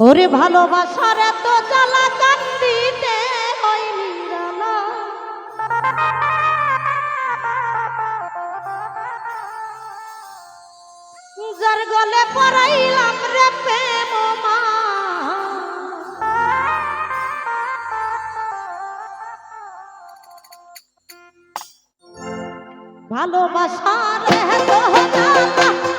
ওরে ভালোবাসার এত জ্বালা কান্দিতে হয়নি যার গলে পড়াইলাম রে প্রেম ভালোবাসার এত জ্বালা